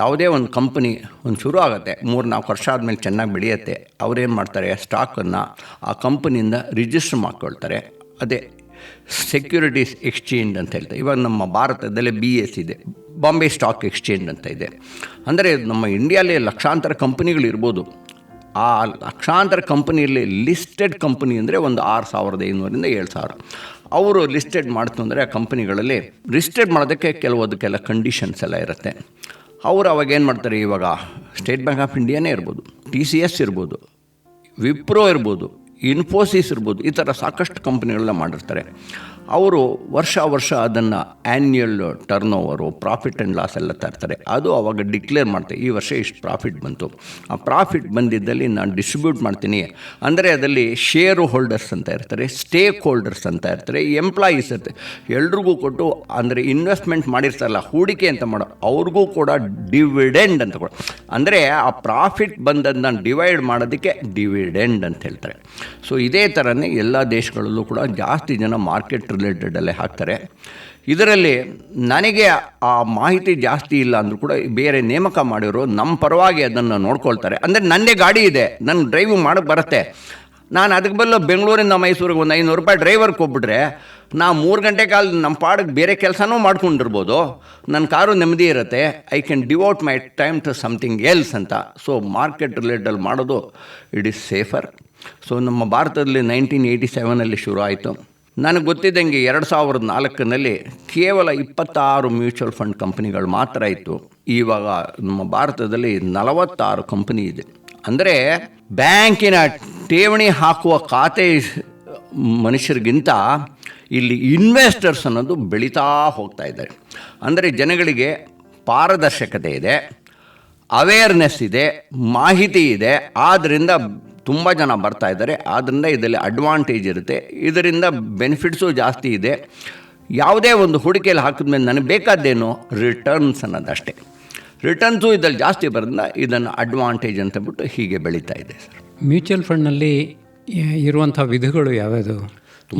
Speaker 2: ಯಾವುದೇ ಒಂದು ಕಂಪನಿ ಒಂದು ಶುರು ಆಗುತ್ತೆ ಮೂರು ನಾಲ್ಕು ವರ್ಷ ಆದಮೇಲೆ ಚೆನ್ನಾಗಿ ಬೆಳೆಯುತ್ತೆ ಅವರೇನು ಮಾಡ್ತಾರೆ ಸ್ಟಾಕನ್ನು ಆ ಕಂಪನಿಯಿಂದ ರಿಜಿಸ್ಟರ್ ಮಾಡ್ಕೊಳ್ತಾರೆ. ಅದೇ ಸೆಕ್ಯೂರಿಟೀಸ್ ಎಕ್ಸ್ಚೇಂಜ್ ಅಂತ ಹೇಳ್ತಾರೆ. ಇವಾಗ ನಮ್ಮ ಭಾರತದಲ್ಲೇ ಬಿ ಎಸ್ ಇದೆ ಬಾಂಬೆ ಸ್ಟಾಕ್ ಎಕ್ಸ್ಚೇಂಜ್ ಅಂತ ಇದೆ. ಅಂದರೆ ನಮ್ಮ ಇಂಡಿಯಾಲೇ ಲಕ್ಷಾಂತರ ಕಂಪನಿಗಳು ಇರ್ಬೋದು. ಆ ಲಕ್ಷಾಂತರ ಕಂಪ್ನಿಯಲ್ಲಿ ಲಿಸ್ಟೆಡ್ ಕಂಪನಿ ಅಂದರೆ ಒಂದು ಆರು ಸಾವಿರದ ಐನೂರಿಂದ ಏಳು ಸಾವಿರ. ಅವರು ಲಿಸ್ಟೆಡ್ ಮಾಡ್ತು ಅಂದರೆ ಆ ಕಂಪನಿಗಳಲ್ಲಿ ಲಿಸ್ಟೆಡ್ ಮಾಡೋದಕ್ಕೆ ಕೆಲವೊಂದಕ್ಕೆಲ್ಲ ಕಂಡೀಷನ್ಸ್ ಎಲ್ಲ ಇರುತ್ತೆ. ಅವರು ಅವಾಗ ಏನು ಮಾಡ್ತಾರೆ ಇವಾಗ ಸ್ಟೇಟ್ ಬ್ಯಾಂಕ್ ಆಫ್ ಇಂಡಿಯಾನೇ ಇರ್ಬೋದು ಟಿ ಸಿ ಎಸ್ ಇರ್ಬೋದು ವಿಪ್ರೋ ಇರ್ಬೋದು ಇನ್ಫೋಸಿಸ್ ಇರ್ಬೋದು, ಈ ಥರ ಸಾಕಷ್ಟು ಕಂಪ್ನಿಗಳನ್ನ ಮಾಡಿರ್ತಾರೆ. ಅವರು ವರ್ಷ ವರ್ಷ ಅದನ್ನು annual turn over profit and loss ಎಲ್ಲ ತರ್ತಾರೆ. ಅದು ಅವಾಗ ಡಿಕ್ಲೇರ್ ಮಾಡ್ತಾರೆ. ಈ ವರ್ಷ ಇಷ್ಟು ಪ್ರಾಫಿಟ್ ಬಂತು. ಆ ಪ್ರಾಫಿಟ್ ಬಂದಿದ್ದಲ್ಲಿ ನಾನು ಡಿಸ್ಟ್ರಿಬ್ಯೂಟ್ ಮಾಡ್ತೀನಿ. ಅಂದರೆ ಅದರಲ್ಲಿ ಶೇರು ಹೋಲ್ಡರ್ಸ್ ಅಂತ ಇರ್ತಾರೆ ಸ್ಟೇಕ್ ಹೋಲ್ಡರ್ಸ್ ಅಂತ ಇರ್ತಾರೆ ಎಂಪ್ಲಾಯೀಸ್ ಇರ್ತದೆ ಎಲ್ರಿಗೂ ಕೊಟ್ಟು ಅಂದರೆ ಇನ್ವೆಸ್ಟ್ಮೆಂಟ್ ಮಾಡಿರ್ತಾರಲ್ಲ, ಹೂಡಿಕೆ ಅಂತ ಮಾಡೋ, ಅವ್ರಿಗೂ ಕೂಡ ಡಿವಿಡೆಂಡ್ ಅಂತ ಕೊಡ. ಅಂದರೆ ಆ ಪ್ರಾಫಿಟ್ ಬಂದದ್ದನ್ನ ಡಿವೈಡ್ ಮಾಡೋದಕ್ಕೆ ಡಿವಿಡೆಂಡ್ ಅಂತ ಹೇಳ್ತಾರೆ. ಸೊ ಇದೇ ಥರನೇ ಎಲ್ಲ ದೇಶಗಳಲ್ಲೂ ಕೂಡ ಜಾಸ್ತಿ ಜನ ಮಾರ್ಕೆಟ್ ರಿಲೇಟೆಡಲ್ಲೇ ಹಾಕ್ತಾರೆ. ಇದರಲ್ಲಿ ನನಗೆ ಆ ಮಾಹಿತಿ ಜಾಸ್ತಿ ಇಲ್ಲ ಅಂದರೂ ಕೂಡ ಬೇರೆ ನೇಮಕ ಮಾಡಿರೋ ನಮ್ಮ ಪರವಾಗಿ ಅದನ್ನು ನೋಡ್ಕೊಳ್ತಾರೆ. ಅಂದರೆ ನನ್ನದೇ ಗಾಡಿ ಇದೆ ನನ್ನ ಡ್ರೈವ್ ಮಾಡೋಕ್ಕೆ ಬರುತ್ತೆ. ನಾನು ಅದಕ್ಕೆ ಬದಲು ಬೆಂಗಳೂರಿಂದ ಮೈಸೂರಿಗೆ ಒಂದು ಐನೂರು ರೂಪಾಯಿ ಡ್ರೈವರ್ಗೆ ಕೊಟ್ಬಿಟ್ರೆ ನಾ ಮೂರು ಗಂಟೆ ಕಾಲ ನಮ್ಮ ಪಾಡಕ್ಕೆ ಬೇರೆ ಕೆಲಸನೂ ಮಾಡ್ಕೊಂಡಿರ್ಬೋದು. ನನ್ನ ಕಾರು ನೆಮ್ಮದಿ ಇರುತ್ತೆ I can devote my time to something else ಅಂತ. ಸೊ ಮಾರ್ಕೆಟ್ ರಿಲೇಟಲ್ಲಿ ಮಾಡೋದು ಇಟ್ ಈಸ್ ಸೇಫರ್ ಸೊ ನಮ್ಮ ಭಾರತದಲ್ಲಿ ನೈನ್ಟೀನ್ ಏಯ್ಟಿ ಸೆವೆನಲ್ಲಿ ಶುರು ಆಯಿತು. ನನಗೆ ಗೊತ್ತಿದ್ದಂಗೆ ಎರಡು ಸಾವಿರದ ನಾಲ್ಕಿನಲ್ಲಿ ಕೇವಲ ಇಪ್ಪತ್ತಾರು ಮ್ಯೂಚುವಲ್ ಫಂಡ್ ಕಂಪ್ನಿಗಳು ಮಾತ್ರ ಇತ್ತು. ಇವಾಗ ನಮ್ಮ ಭಾರತದಲ್ಲಿ ನಲವತ್ತಾರು ಕಂಪನಿ ಇದೆ. ಅಂದರೆ ಬ್ಯಾಂಕಿನ ಠೇವಣಿ ಹಾಕುವ ಖಾತೆ ಮನುಷ್ಯರಿಗಿಂತ ಇಲ್ಲಿ ಇನ್ವೆಸ್ಟರ್ಸ್ ಅನ್ನೋದು ಬೆಳೀತಾ ಹೋಗ್ತಾ ಇದ್ದಾರೆ. ಅಂದರೆ ಜನಗಳಿಗೆ ಪಾರದರ್ಶಕತೆ ಇದೆ ಅವೇರ್ನೆಸ್ ಇದೆ, ಮಾಹಿತಿ ಇದೆ. ಆದ್ದರಿಂದ ತುಂಬ ಜನ ಬರ್ತಾ ಇದ್ದಾರೆ. ಆದ್ದರಿಂದ ಇದರಲ್ಲಿ ಅಡ್ವಾಂಟೇಜ್ ಇರುತ್ತೆ. ಇದರಿಂದ ಬೆನಿಫಿಟ್ಸು ಜಾಸ್ತಿ ಇದೆ. ಯಾವುದೇ ಒಂದು ಹೂಡಿಕೆಯಲ್ಲಿ ಹಾಕಿದ್ಮೇಲೆ ನನಗೆ ಬೇಕಾದ್ದೇನು ರಿಟರ್ನ್ಸ್ ಅನ್ನೋದಷ್ಟೇ. ರಿಟರ್ನ್ಸು ಇದರಲ್ಲಿ ಜಾಸ್ತಿ ಬರೋದ್ರಿಂದ ಇದನ್ನು ಅಡ್ವಾಂಟೇಜ್ ಅಂತ ಬಿಟ್ಟು ಹೀಗೆ ಬೆಳೀತಾ ಇದೆ ಸರ್.
Speaker 1: ಮ್ಯೂಚುವಲ್ ಫಂಡ್ನಲ್ಲಿ ಇರುವಂಥ ವಿಧಗಳು ಯಾವ್ಯಾವುದು?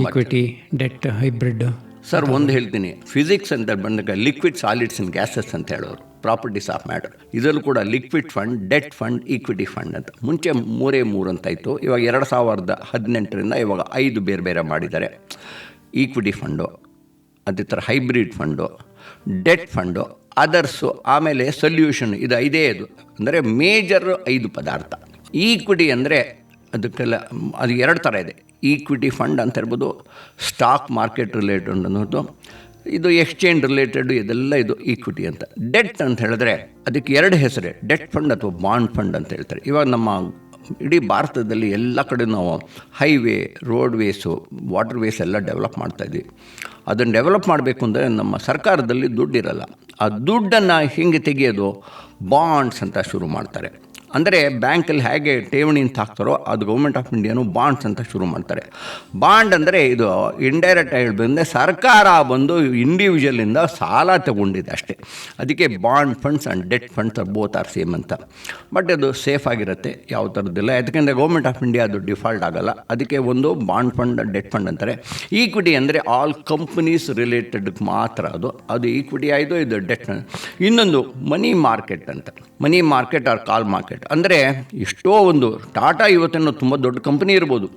Speaker 1: ಇಕ್ವಿಟಿ ಡೆಟ್ ಹೈಬ್ರಿಡ್
Speaker 2: ಸರ್ ಒಂದು ಹೇಳ್ತೀನಿ. ಫಿಸಿಕ್ಸ್ ಅಂತ ಬಂದಾಗ ಲಿಕ್ವಿಡ್ ಸಾಲಿಡ್ಸ್ ಇನ್ ಗ್ಯಾಸಸ್ ಅಂತ ಹೇಳೋರು. Properties of matter. ಇದರಲ್ಲೂ ಕೂಡ liquid fund, debt fund, equity fund ಅಂತ. ಮುಂಚೆ ಮೂರೇ ಮೂರು ಅಂತ ಇತ್ತು. ಇವಾಗ ಎರಡು ಸಾವಿರದ ಹದಿನೆಂಟರಿಂದ ಇವಾಗ ಐದು ಬೇರೆ ಬೇರೆ ಮಾಡಿದ್ದಾರೆ. ಈಕ್ವಿಟಿ ಫಂಡು, ಅದೇ ಥರ hybrid fund, debt fund, others, ಆಮೇಲೆ ಸೊಲ್ಯೂಷನ್, ಇದು ಐದೇ ಇದು. ಅಂದರೆ ಮೇಜರ್ ಐದು ಪದಾರ್ಥ. ಈಕ್ವಿಟಿ ಅಂದರೆ ಅದಕ್ಕೆಲ್ಲ, ಅದು ಎರಡು ಥರ ಇದೆ. ಈಕ್ವಿಟಿ ಫಂಡ್ ಅಂತ ಹೇಳ್ಬೋದು ಸ್ಟಾಕ್ ಮಾರ್ಕೆಟ್ ರಿಲೇಟೆಡ್ ಅನ್ನೋದು ಇದು ಎಕ್ಸ್ಚೇಂಜ್ ರಿಲೇಟೆಡ್ ಇದೆಲ್ಲ ಇದು ಈಕ್ವಿಟಿ ಅಂತ. ಡೆಟ್ ಅಂತ ಹೇಳಿದ್ರೆ ಅದಕ್ಕೆ ಎರಡು ಹೆಸರೇ ಡೆಟ್ ಫಂಡ್ ಅಥವಾ ಬಾಂಡ್ ಫಂಡ್ ಅಂತ ಹೇಳ್ತಾರೆ. ಇವಾಗ ನಮ್ಮ ಇಡೀ ಭಾರತದಲ್ಲಿ ಎಲ್ಲ ಕಡೆ ನಾವು ಹೈವೇ ರೋಡ್ವೇಸು ವಾಟರ್ ವೇಸ್ ಎಲ್ಲ ಡೆವಲಪ್ ಇದ್ದೀವಿ. ಅದನ್ನು ಡೆವಲಪ್ ಮಾಡಬೇಕು ಅಂದರೆ ನಮ್ಮ ಸರ್ಕಾರದಲ್ಲಿ ದುಡ್ಡಿರಲ್ಲ. ಆ ದುಡ್ಡನ್ನು ಹೆಂಗೆ ತೆಗೆಯೋದು? ಬಾಂಡ್ಸ್ ಅಂತ ಶುರು ಮಾಡ್ತಾರೆ. ಅಂದರೆ ಬ್ಯಾಂಕಲ್ಲಿ ಹೇಗೆ ಠೇವಣಿ ಅಂತ ಹಾಕ್ತಾರೋ ಅದು ಗೌರ್ಮೆಂಟ್ ಆಫ್ ಇಂಡಿಯಾನು ಬಾಂಡ್ಸ್ ಅಂತ ಶುರು ಮಾಡ್ತಾರೆ. ಬಾಂಡ್ ಅಂದರೆ ಇದು ಇಂಡೈರೆಕ್ಟ್ ಹೇಳಿದ್ರೆ ಸರ್ಕಾರ ಬಂದು ಇಂಡಿವಿಜುವಲಿಂದ ಸಾಲ ತಗೊಂಡಿದೆ ಅಷ್ಟೇ. ಅದಕ್ಕೆ bond funds and debt funds both are same ಅಂತ. ಬಟ್ ಅದು ಸೇಫ್ ಆಗಿರುತ್ತೆ, ಯಾವ ಥರದ್ದಿಲ್ಲ. ಯಾಕೆಂದರೆ ಗೌರ್ಮೆಂಟ್ ಆಫ್ ಇಂಡಿಯಾ ಅದು ಡಿಫಾಲ್ಟ್ ಆಗಲ್ಲ. ಅದಕ್ಕೆ ಒಂದು ಬಾಂಡ್ ಫಂಡ್ ಡೆಟ್ ಫಂಡ್ ಅಂತಾರೆ. ಈಕ್ವಿಟಿ ಅಂದರೆ ಆಲ್ ಕಂಪನೀಸ್ ರಿಲೇಟೆಡ್ ಮಾತ್ರ ಅದು. ಅದು ಈಕ್ವಿಟಿ ಆಯಿತು ಇದು ಡೆಟ್ ಇನ್ನೊಂದು ಮನಿ ಮಾರ್ಕೆಟ್ ಅಂತ. Money market or call market ಅಂದರೆ ಎಷ್ಟೋ ಒಂದು ಟಾಟಾ ಇವತ್ತಿನ ತುಂಬ ದೊಡ್ಡ ಕಂಪನಿ ಇರ್ಬೋದು.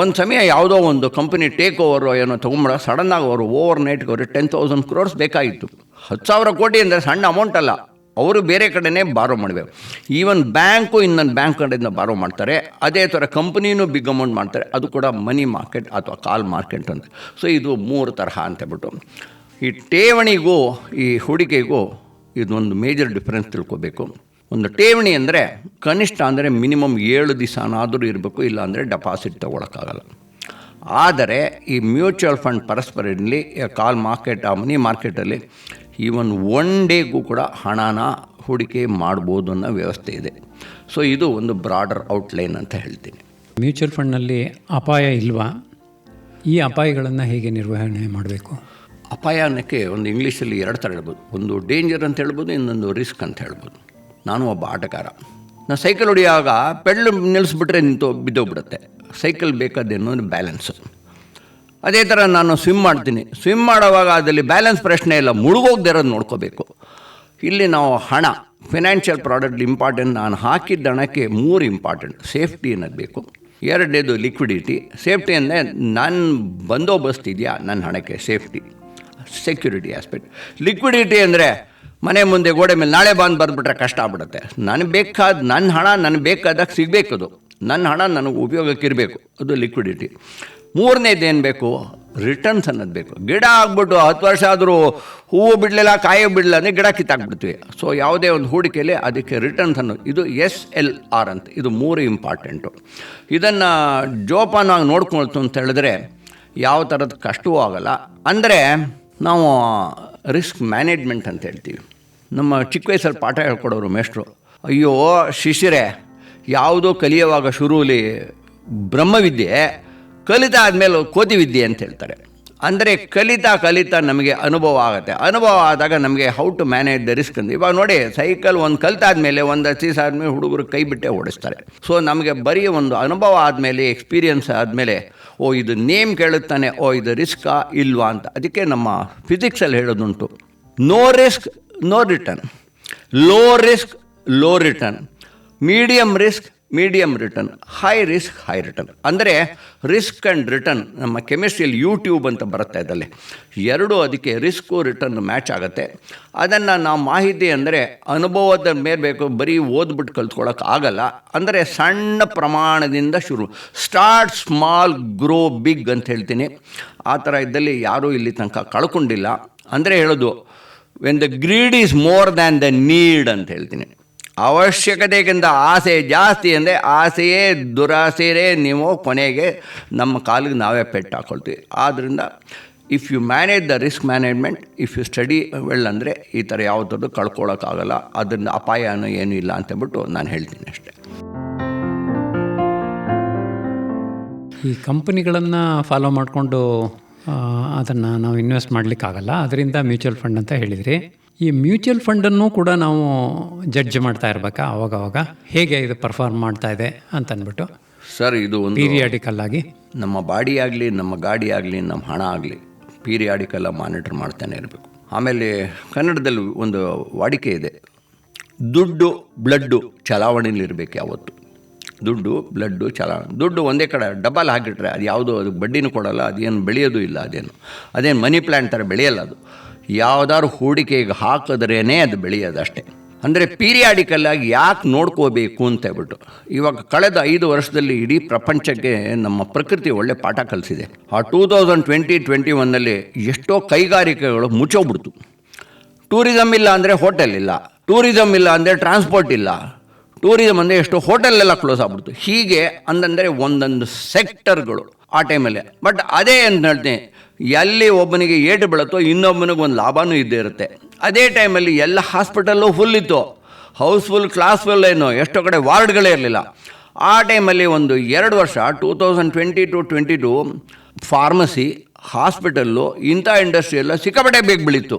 Speaker 2: ಒಂದು ಸಮಯ ಯಾವುದೋ ಒಂದು ಕಂಪನಿ ಟೇಕ್ ಓವರು ಏನೋ ತೊಗೊಂಬಿಡ ಸಡನ್ನಾಗಿ ಅವರು ಓವರ್ ನೈಟ್ಗೆ ಅವರು ಟೆನ್ ತೌಸಂಡ್ ಕ್ರೋರ್ಸ್ ಬೇಕಾಗಿತ್ತು. ಹತ್ತು ಸಾವಿರ ಕೋಟಿ ಅಂದರೆ ಸಣ್ಣ ಅಮೌಂಟ್ ಅಲ್ಲ. ಅವರು ಬೇರೆ ಕಡೆನೇ ಬಾರೋ ಮಾಡಬೇಕು. ಈವನ್ ಬ್ಯಾಂಕು ಇನ್ನೊಂದು ಬ್ಯಾಂಕ್ ಕಡೆಯಿಂದ ಬಾರೋ ಮಾಡ್ತಾರೆ. ಅದೇ ಥರ ಕಂಪ್ನಿನೂ ಬಿಗ್ ಅಮೌಂಟ್ ಮಾಡ್ತಾರೆ. ಅದು ಕೂಡ ಮನಿ ಮಾರ್ಕೆಟ್ ಅಥವಾ ಕಾಲ್ ಮಾರ್ಕೆಟ್ ಅಂತ. ಸೊ ಇದು ಮೂರು ತರಹ ಅಂತೇಳ್ಬಿಟ್ಟು ಈ ಠೇವಣಿಗೂ, ಈ ಹೂಡಿಕೆಗೂ ಇದೊಂದು ಮೇಜರ್ ಡಿಫ್ರೆನ್ಸ್ ತಿಳ್ಕೊಬೇಕು. ಒಂದು ಠೇವಣಿ ಅಂದರೆ ಕನಿಷ್ಠ ಅಂದರೆ ಮಿನಿಮಮ್ ಏಳು ದಿವಸನಾದರೂ ಇರಬೇಕು ಇಲ್ಲ ಅಂದರೆ ಡೆಪಾಸಿಟ್ ತೊಗೊಳಕ್ಕಾಗಲ್ಲ. ಆದರೆ ಈ ಮ್ಯೂಚುವಲ್ ಫಂಡ್ ಪರಸ್ಪರಲ್ಲಿ ಕಾಲ್ ಮಾರ್ಕೆಟ್ ಆ ಮನಿ ಮಾರ್ಕೆಟಲ್ಲಿ ಈವನ್ ಒನ್ ಡೇಗೂ ಕೂಡ ಹಣನ ಹೂಡಿಕೆ ಮಾಡ್ಬೋದು ಅನ್ನೋ ವ್ಯವಸ್ಥೆ ಇದೆ. ಸೊ ಇದು ಒಂದು ಬ್ರಾಡರ್ ಔಟ್ಲೈನ್ ಅಂತ ಹೇಳ್ತೀನಿ.
Speaker 1: ಮ್ಯೂಚುವಲ್ ಫಂಡ್ನಲ್ಲಿ ಅಪಾಯ ಇಲ್ವಾ? ಈ ಅಪಾಯಗಳನ್ನು ಹೇಗೆ ನಿರ್ವಹಣೆ ಮಾಡಬೇಕು?
Speaker 2: ಅಪಾಯ ಅನ್ನೋಕ್ಕೆ ಒಂದು ಇಂಗ್ಲೀಷಲ್ಲಿ ಎರಡು ಥರ ಹೇಳ್ಬೋದು. ಒಂದು ಡೇಂಜರ್ ಅಂತ ಹೇಳ್ಬೋದು ಇನ್ನೊಂದು ರಿಸ್ಕ್ ಅಂತ ಹೇಳ್ಬೋದು. ನಾನು ಒಬ್ಬ ಆಟಗಾರ. ನಾನು ಸೈಕಲ್ ಹೊಡೆಯುವಾಗ ಪೆಡ್ಲು ನಿಲ್ಲಿಸ್ಬಿಟ್ರೆ ನಿಂತು ಬಿದ್ದೋಗ್ಬಿಡುತ್ತೆ. ಸೈಕಲ್ ಬೇಕಾದೇನೋ ಬ್ಯಾಲೆನ್ಸು. ಅದೇ ಥರ ನಾನು ಸ್ವಿಮ್ ಮಾಡ್ತೀನಿ. ಸ್ವಿಮ್ ಮಾಡೋವಾಗ ಅದರಲ್ಲಿ ಬ್ಯಾಲೆನ್ಸ್ ಪ್ರಶ್ನೆ ಇಲ್ಲ. ಮುಳುಗೋಗ್ದಿರೋದು ನೋಡ್ಕೋಬೇಕು. ಇಲ್ಲಿ ನಾವು ಹಣ ಫಿನಾನ್ಷಿಯಲ್ ಪ್ರಾಡಕ್ಟ್ ಇಂಪಾರ್ಟೆಂಟ್ ನಾನು ಹಾಕಿದ್ದ ಹಣಕ್ಕೆ ಮೂರು ಇಂಪಾರ್ಟೆಂಟ್ ಸೇಫ್ಟಿ ಅನ್ನೋದು ಬೇಕು. ಎರಡನೇದು ಲಿಕ್ವಿಡಿಟಿ ಸೇಫ್ಟಿ ಅಂದರೆ ನನ್ನ ಬಂದೋಬಸ್ತ್ ಇದೆಯಾ? ನನ್ನ ಹಣಕ್ಕೆ ಸೇಫ್ಟಿ ಸೆಕ್ಯೂರಿಟಿ ಆಸ್ಪೆಕ್ಟ್ ಲಿಕ್ವಿಡಿಟಿ ಅಂದರೆ ಮನೆ ಮುಂದೆ ಗೋಡೆ ಮೇಲೆ ನಾಳೆ ಬಂದು ಬಂದುಬಿಟ್ರೆ ಕಷ್ಟ ಆಗ್ಬಿಡುತ್ತೆ. ನನಗೆ ಬೇಕಾದ ನನ್ನ ಹಣ ನನಗೆ ಬೇಕಾದಾಗ ಸಿಗಬೇಕದು. ನನ್ನ ಹಣ ನನಗೆ ಉಪಯೋಗಕ್ಕೆ ಇರಬೇಕು ಅದು ಲಿಕ್ವಿಡಿಟಿ ಮೂರನೇದು ಏನು ಬೇಕು? ರಿಟರ್ನ್ಸ್ ಅನ್ನೋದು ಬೇಕು. ಗಿಡ ಆಗ್ಬಿಟ್ಟು ಹತ್ತು ವರ್ಷ ಆದರೂ ಹೂವು ಬಿಡಲಿಲ್ಲ, ಕಾಯಿ ಬಿಡಲಿಲ್ಲ ಅಂದರೆ ಗಿಡ ಕಿತ್ತಾಕ್ಬಿಡ್ತೀವಿ. ಸೊ ಯಾವುದೇ ಒಂದು ಹೂಡಿಕೆಯಲ್ಲಿ ಅದಕ್ಕೆ ರಿಟರ್ನ್ಸ್ ಅನ್ನೋದು. ಇದು ಎಸ್ ಎಲ್ ಆರ್ ಅಂತ. ಇದು ಮೂರು ಇಂಪಾರ್ಟೆಂಟು ಇದನ್ನು ಜೋಪಾನವಾಗಿ ನೋಡ್ಕೊಳ್ತು ಅಂತ ಹೇಳಿದ್ರೆ ಯಾವ ಥರದ ಕಷ್ಟವೂ ಆಗಲ್ಲ. ಅಂದರೆ ನಾವು ರಿಸ್ಕ್ ಮ್ಯಾನೇಜ್ಮೆಂಟ್ ಅಂತ ಹೇಳ್ತೀವಿ. ನಮ್ಮ ಚಿಕ್ಕ ವಯಸ್ಸಲ್ಲಿ ಪಾಠ ಹೇಳ್ಕೊಡೋರು ಮೇಷ್ಟ್ರು. ಅಯ್ಯೋ, ಶಿಷ್ಯರೇ, ಯಾವುದೋ ಕಲಿಯುವಾಗ ಶುರುವಲ್ಲಿ ಬ್ರಹ್ಮವಿದ್ಯೆ, ಕಲಿತ ಆದಮೇಲೆ ಕೋತಿ ವಿದ್ಯೆ ಅಂತ ಹೇಳ್ತಾರೆ. ಅಂದರೆ ಕಲಿತಾ ಕಲಿತಾ ನಮಗೆ ಅನುಭವ ಆಗುತ್ತೆ. ಅನುಭವ ಆದಾಗ ನಮಗೆ how to manage the risk ಅಂತ. ಇವಾಗ ನೋಡಿ ಸೈಕಲ್ ಒಂದು ಕಲಿತಾದ್ಮೇಲೆ ಒಂದು ಹಚ್ಚೀಸ್ ಆದಮೇಲೆ ಹುಡುಗರು ಕೈ ಬಿಟ್ಟೆ ಓಡಿಸ್ತಾರೆ. ಸೊ ನಮಗೆ ಬರೀ ಒಂದು ಅನುಭವ ಆದಮೇಲೆ ಎಕ್ಸ್ಪೀರಿಯನ್ಸ್ ಆದಮೇಲೆ ಓ, ಇದು ನೇಮ್ ಕೇಳುತ್ತಾನೆ, ಓ, ಇದು ರಿಸ್ಕಾ, ಇಲ್ವಾ ಅಂತ. ಅದಕ್ಕೆ ನಮ್ಮ ಫಿಸಿಕ್ಸಲ್ಲಿ ಹೇಳೋದುಂಟು. No risk, no return. Low risk, low return. Medium risk medium return high risk high return ಅಂದರೆ ರಿಸ್ಕ್ ಆ್ಯಂಡ್ ರಿಟರ್ನ್ ನಮ್ಮ ಕೆಮಿಸ್ಟ್ರಿಯಲ್ಲಿ ಯೂಟ್ಯೂಬ್ ಅಂತ ಬರುತ್ತೆ ಅದರಲ್ಲಿ. ಎರಡೂ ಅದಕ್ಕೆ ರಿಸ್ಕು ರಿಟರ್ನ್ ಮ್ಯಾಚ್ ಆಗುತ್ತೆ. ಅದನ್ನು ನಾವು ಮಾಹಿತಿ ಅಂದರೆ ಅನುಭವದ ಮೇಲೆ ಬೇಕು, ಬರೀ ಓದ್ಬಿಟ್ಟು ಕಲ್ತ್ಕೊಳ್ಳೋಕೆ ಆಗಲ್ಲ. ಅಂದರೆ ಸಣ್ಣ ಪ್ರಮಾಣದಿಂದ ಶುರು. ಸ್ಟಾರ್ಟ್ ಸ್ಮಾಲ್ ಗ್ರೋ ಬಿಗ್ ಅಂತ ಹೇಳ್ತೀನಿ. ಆ ಥರ ಇದ್ದಲ್ಲಿ ಯಾರೂ ಇಲ್ಲಿ ತನಕ ಕಳ್ಕೊಂಡಿಲ್ಲ. ಅಂದರೆ ಹೇಳೋದು when the greed is more than the need ಅಂತ ಹೇಳ್ತೀನಿ. ಅವಶ್ಯಕತೆಗಿಂತ ಆಸೆ ಜಾಸ್ತಿ ಅಂದರೆ ಆಸೆಯೇ ದುರಾಸೆಯೇ ನೀವು ಕೊನೆಗೆ ನಮ್ಮ ಕಾಲಿಗೆ ನಾವೇ ಪೆಟ್ಟು ಹಾಕೊಳ್ತೀವಿ. ಆದ್ದರಿಂದ if you manage the risk management if you study well ಅಂದರೆ ಈ ಥರ ಯಾವುದ್ರದ್ದು ಕಳ್ಕೊಳ್ಳೋಕ್ಕಾಗಲ್ಲ ಅದರಿಂದ ಅಪಾಯನೂ ಏನೂ ಇಲ್ಲ ಅಂತೇಳ್ಬಿಟ್ಟು ನಾನು ಹೇಳ್ತೀನಿ ಅಷ್ಟೇ.
Speaker 1: ಈ ಕಂಪನಿಗಳನ್ನು ಫಾಲೋ ಮಾಡಿಕೊಂಡು ಅದನ್ನು ನಾವು ಇನ್ವೆಸ್ಟ್ ಮಾಡಲಿಕ್ಕಾಗಲ್ಲ. ಅದರಿಂದ ಮ್ಯೂಚುವಲ್ ಫಂಡ್ ಅಂತ ಹೇಳಿದ್ರಿ. ಈ ಮ್ಯೂಚುವಲ್ ಫಂಡನ್ನು ಕೂಡ ನಾವು ಜಡ್ಜ್ ಮಾಡ್ತಾ ಇರಬೇಕಾ? ಅವಾಗವಾಗ ಹೇಗೆ ಇದು ಪರ್ಫಾರ್ಮ್ ಮಾಡ್ತಾ ಇದೆ ಅಂತ ಅಂದ್ಬಿಟ್ಟು
Speaker 2: ಸರ್ ಇದು ಒಂದು
Speaker 1: ಪೀರಿಯಾಡಿಕಲ್ ಆಗಿ.
Speaker 2: ನಮ್ಮ ಬಾಡಿ ಆಗಲಿ ನಮ್ಮ ಗಾಡಿ ಆಗಲಿ ನಮ್ಮ ಹಣ ಆಗಲಿ ಪೀರಿಯಾಡಿಕಲ್ಲ ಮಾನಿಟರ್ ಮಾಡ್ತಾನೆ ಇರಬೇಕು. ಆಮೇಲೆ ಕನ್ನಡದಲ್ಲಿ ಒಂದು ವಾಡಿಕೆ ಇದೆ. ದುಡ್ಡು ಬ್ಲಡ್ಡು ಚಲಾವಣೆಯಲ್ಲಿ ಇರಬೇಕು ಯಾವತ್ತು. ದುಡ್ಡು ಬ್ಲಡ್ಡು ಚಲಾವಣೆ ದುಡ್ಡು ಒಂದೇ ಕಡೆ ಡಬಲ್ ಹಾಕಿಟ್ರೆ ಅದು ಯಾವುದು ಅದು ಬಡ್ಡಿನೂ ಕೊಡಲ್ಲ ಅದೇನು ಬೆಳೆಯೋದು ಇಲ್ಲ ಅದೇನು. ಅದೇನು ಮನಿ ಪ್ಲ್ಯಾಂಟ್ ಥರ ಬೆಳೆಯಲ್ಲ ಅದು. ಯಾವುದಾದ್ರು ಹೂಡಿಕೆಗೆ ಹಾಕಿದ್ರೇ ಅದು ಬೆಳೆಯೋದು ಅಷ್ಟೇ ಅಂದರೆ ಪೀರಿಯಾಡಿಕಲ್ಲಾಗಿ ಯಾಕೆ ನೋಡ್ಕೋಬೇಕು ಅಂತ ಹೇಳ್ಬಿಟ್ಟು. ಇವಾಗ ಕಳೆದ ಐದು ವರ್ಷದಲ್ಲಿ ಇಡೀ ಪ್ರಪಂಚಕ್ಕೆ ನಮ್ಮ ಪ್ರಕೃತಿ ಒಳ್ಳೆ ಪಾಠ ಕಲಿಸಿದೆ. ಆ ಟೂ ತೌಸಂಡ್ ಟ್ವೆಂಟಿ ಟ್ವೆಂಟಿ ಒನ್ನಲ್ಲಿ ಎಷ್ಟೋ ಕೈಗಾರಿಕೆಗಳು ಮುಚ್ಚೋಗ್ಬಿಡ್ತು. ಟೂರಿಸಮ್ ಇಲ್ಲ ಅಂದರೆ ಹೋಟೆಲ್ ಇಲ್ಲ. ಟೂರಿಸಮ್ ಇಲ್ಲ ಅಂದರೆ ಟ್ರಾನ್ಸ್ಪೋರ್ಟ್ ಇಲ್ಲ. ಟೂರಿಸಮ್ ಅಂದರೆ ಎಷ್ಟೋ ಹೋಟೆಲ್ ಎಲ್ಲ ಕ್ಲೋಸ್ ಆಗ್ಬಿಡ್ತು. ಹೀಗೆ ಅಂದಂದರೆ ಒಂದೊಂದು ಸೆಕ್ಟರ್ಗಳು ಆ ಟೈಮಲ್ಲಿ. ಬಟ್ ಅದೇ ಅಂತ ಹೇಳ್ತೀನಿ ಎಲ್ಲಿ ಒಬ್ಬನಿಗೆ ಏಟು ಬೀಳುತ್ತೋ ಇನ್ನೊಬ್ಬನಿಗೆ ಒಂದು ಲಾಭನೂ ಇದ್ದೇ ಇರುತ್ತೆ. ಅದೇ ಟೈಮಲ್ಲಿ ಎಲ್ಲ ಹಾಸ್ಪಿಟಲ್ಲು ಫುಲ್ ಇತ್ತು ಹೌಸ್ಫುಲ್, ಕ್ಲಾಸ್ಫುಲ್ ಏನು, ಎಷ್ಟೋ ಕಡೆ ವಾರ್ಡ್ಗಳೇ ಇರಲಿಲ್ಲ. ಆ ಟೈಮಲ್ಲಿ ಒಂದು ಎರಡು ವರ್ಷ, two thousand twenty two twenty two pharmacy, hospital, ಇಂಥ ಇಂಡಸ್ಟ್ರಿ ಎಲ್ಲ ಸಿಕ್ಕಾಪಟ್ಟೆ ಬೇಗ ಬೆಳೀತು